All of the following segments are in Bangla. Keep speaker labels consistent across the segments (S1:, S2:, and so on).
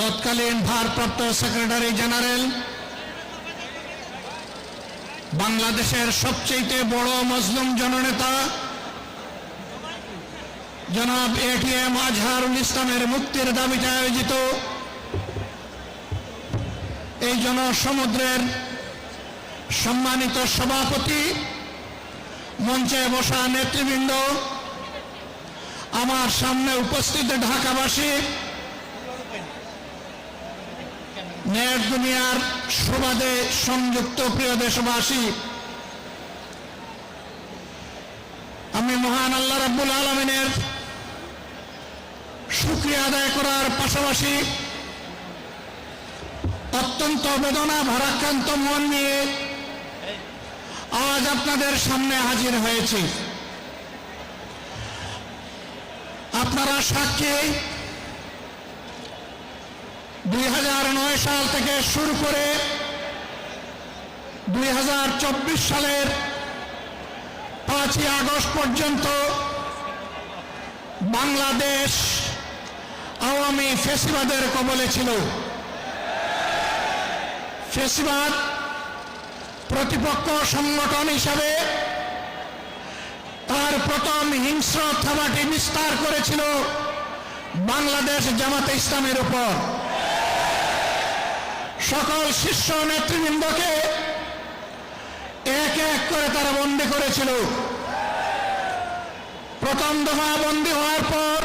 S1: তৎকালীন ভারপ্রাপ্ত সেক্রেটারি জেনারেল। বাংলাদেশের সবচেয়ে বড় মজলুম জননেতা জনাব এটিএম আজহারুল ইসলামের মুক্তির দাবিতে আয়োজিত এই জনসমুদ্রের সম্মানিত সভাপতি, মঞ্চে বসা নেতৃবৃন্দ, আমার সামনে উপস্থিত ঢাকাবাসী নেট দুনিয়ার সুবাদে সংযুক্ত প্রিয় দেশবাসী, আমি মহান আল্লাহ রাব্বুল আলমিনের শুক্রিয়া আদায় করার পাশাপাশি অত্যন্ত বেদনা ভারাক্রান্ত মন নিয়ে আজ আপনাদের সামনে হাজির হয়েছি। আপনারা সাক্ষী দুই হাজার নয় সাল থেকে শুরু করে দুই হাজার চব্বিশ সালের পাঁচই আগস্ট পর্যন্ত বাংলাদেশ আওয়ামী ফেসিবাদের কবলে ছিল। ফেসিবাদ প্রতিপক্ষ সংগঠন হিসাবে তার প্রথম হিংস্র থাবাটি বিস্তার করেছিল বাংলাদেশ জামাতে ইসলামের উপর। সকল শীর্ষ নেতৃবৃন্দকে এক এক করে তারা বন্দী করেছিল। প্রথম দফা বন্দী হওয়ার পর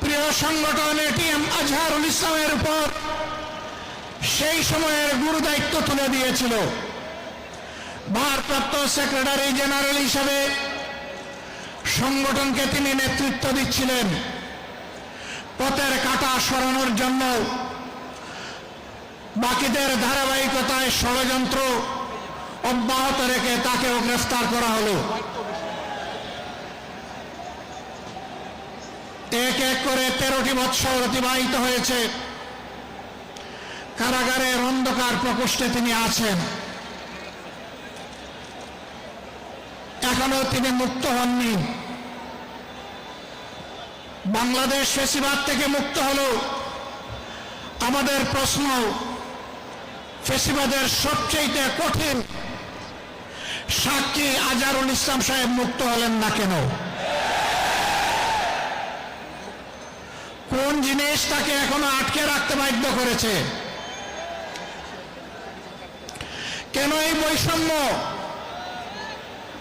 S1: প্রিয় সংগঠন এটিএম আজহারুল ইসলামের উপর সেই সময়ের গুরু দায়িত্ব তুলে দিয়েছিল। ভারপ্রাপ্ত সেক্রেটারি জেনারেল হিসাবে সংগঠনকে তিনি নেতৃত্ব দিচ্ছিলেন। পথের কাটা সরানোর জন্য বাকিদের ধারাবাহিকতায় ষড়যন্ত্র অব্যাহত রেখে তাকেও গ্রেফতার করা হলো। এক এক করে তেরোটি বৎসর অতিবাহিত হয়েছে। কারাগারের অন্ধকার প্রকোষ্ঠে তিনি আছেন। এখনও তিনি মুক্ত হননি। বাংলাদেশ ফেসিবাদ থেকে মুক্ত হলো। আমাদের প্রশ্ন ফেসিবাদের সবচেয়ে কঠিন সাক্ষী আজারুল ইসলাম সাহেব মুক্ত হলেন না কেন? কোন জিনিস তাকে এখনও আটকে রাখতে বাধ্য করেছে? কেন এই বৈষম্য?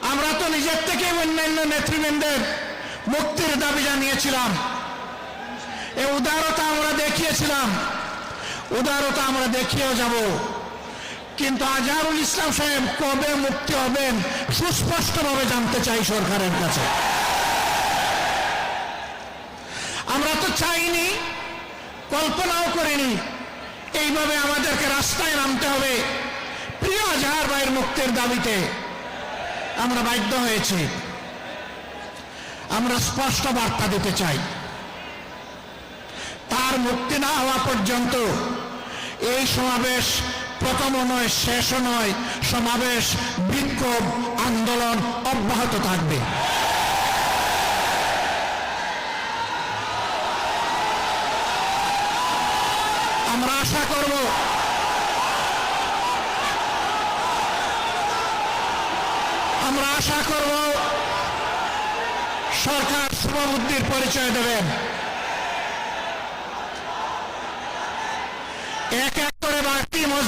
S1: আমরা তো নিজের থেকে অন্যান্য নেতৃবৃন্দের মুক্তির দাবি জানিয়েছিলাম। এ উদারতা আমরা দেখিয়েছিলাম। উদারতা আমরা দেখিয়েও যাব। কিন্তু আজহারুল ইসলাম সাহেব কবে মুক্তি হবেন সুস্পষ্টভাবে জানতে চাই সরকারের কাছে। আমরা তো চাইনি, কল্পনাও করিনি এইভাবে আমাদেরকে রাস্তায় নামতে হবে প্রিয় আজহার ভাইয়ের মুক্তির দাবিতে। আমরা বাধ্য হয়েছি। আমরা স্পষ্ট বার্তা দিতে চাই। তার মুক্তি না হওয়া পর্যন্ত এই সমাবেশ প্রথমও নয়, শেষও নয়, সমাবেশ, বিক্ষোভ, আন্দোলন অব্যাহত থাকবে। আমরা আশা করব আমরা আশা করব সরকার শুভবুদ্ধির পরিচয় দেবেন।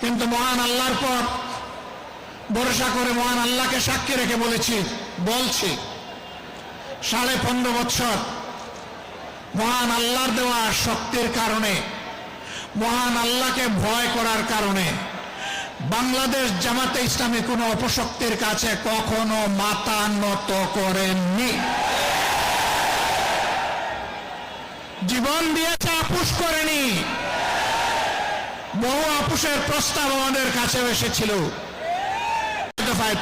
S1: কিন্তু মহান আল্লাহর পর ভরসা করে মহান আল্লাহকে সাক্ষী রেখে বলেছি, বলছি, সাড়ে পনেরো বছর মহান আল্লাহর দেওয়া শক্তির কারণে, মহান আল্লাহকে ভয় করার কারণে বাংলাদেশ জামাতে ইসলামী কোনো অপশক্তির কাছে কখনো মাথা নত করেননি। জীবন দিয়েছে, আপুষ করেনি। বহু আপুষের প্রস্তাব আমাদের কাছে এসেছিল।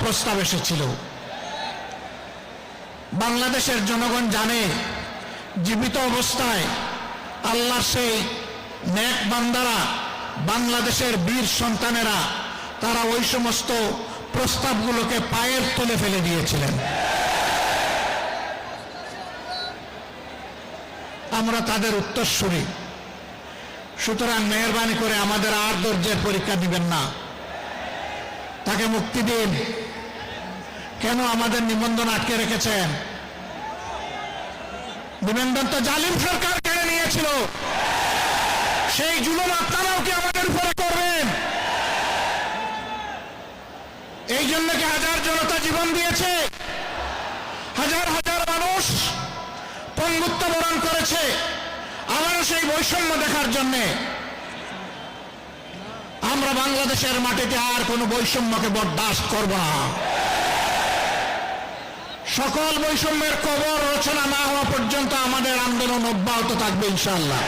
S1: প্রস্তাব এসেছিল। বাংলাদেশের জনগণ জানে, জীবিত অবস্থায় আল্লাহ সেই নেক বান্দারা, বাংলাদেশের বীর সন্তানেরা, তারা ওই সমস্ত প্রস্তাবগুলোকে পায়ের তুলে ফেলে দিয়েছিলেন। আমরা তাদের উত্তরসূরি। সুতরাং মেহরবানি করে আমাদের আর ধৈর্যের পরীক্ষা দিবেন না। তাকে মুক্তি দিন। কেন আমাদের নিবন্ধন আটকে রেখেছেন? নিবন্ধন তো জালিম সরকার কেড়ে নিয়েছিল। সেই জুলুম আপনারাও কি আমাদের উপরে করবেন? এই জন্য কি হাজার জনতা জীবন দিয়েছে? হাজার হাজার মানুষ পঙ্গুত্ব বরণ করেছে। সেই বৈষম্য দেখার জন্যে আমরা বাংলাদেশের মাটিতে আর কোনো বৈষম্যকে বরদাস্ত করব না। সকল বৈষম্যের কবর রচনা না হওয়া পর্যন্ত আমাদের আন্দোলন অব্যাহত থাকবে ইনশাল্লাহ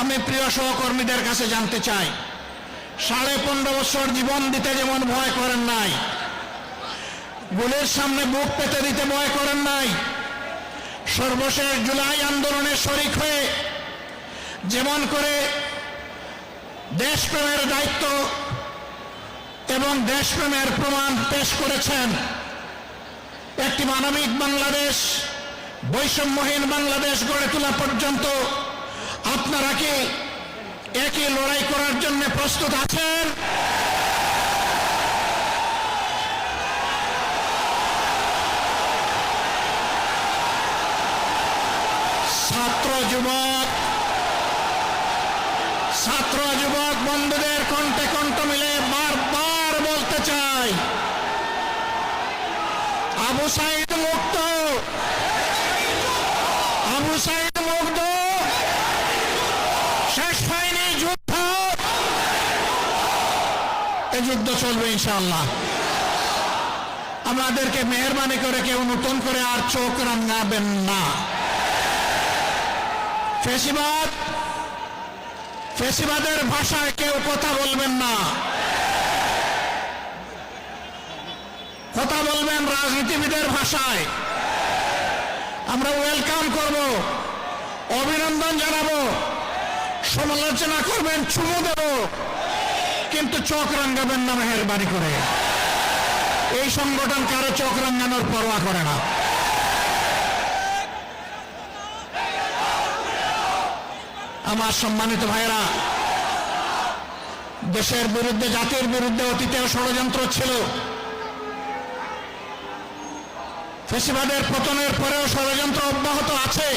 S1: আমি প্রিয় সহকর্মীদের কাছে জানতে চাই, সাড়ে পনেরো বছর জীবন দিতে যেমন ভয় করেন নাই, গুলির সামনে বুক পেতে দিতে ভয় করেন নাই সর্বশেষ জুলাই আন্দোলনের শরিক হয়ে যেমন করে দেশপ্রেমের দায়িত্ব এবং দেশপ্রেমের প্রমাণ পেশ করেছেন একটি মানবিক বাংলাদেশ, বৈষম্যহীন বাংলাদেশ গড়ে তোলা পর্যন্ত আপনারা কি একই লড়াই করার জন্য প্রস্তুত আছেন? যুবক। ছাত্র যুবক বন্ধুদের কণ্ঠে কণ্ঠ মিলে বারবার বলতে চাই। আবু সাইদ মুক্ত। আবু সাইদ মুক্ত। শেষ হয়নি যুদ্ধ। এই যুদ্ধ চলবে ইনশাআল্লাহ। আমাদেরকে মেহরবানি করে কেউ নতুন করে আর চোখ রাঙাবেন না। ফেসিবাদ, ফেসিবাদের ভাষায় কেউ কথা বলবেন না। কথা বলবেন রাজনীতিবিদের ভাষায়। আমরা ওয়েলকাম করব, অভিনন্দন জানাব, সমালোচনা করবেন, চুমু দেব, কিন্তু চোখ রাঙ্গাবেন না মেহরবানি করে। এই সংগঠন কারও চোখ রাঙ্গানোর পরোয়া করে না। আমার সম্মানিত ভাইরা দেশের বিরুদ্ধে, জাতির বিরুদ্ধে অতীতেও ষড়যন্ত্র ছিল। ফেসিবাদের পতনের পরেও ষড়যন্ত্র অব্যাহত আছে।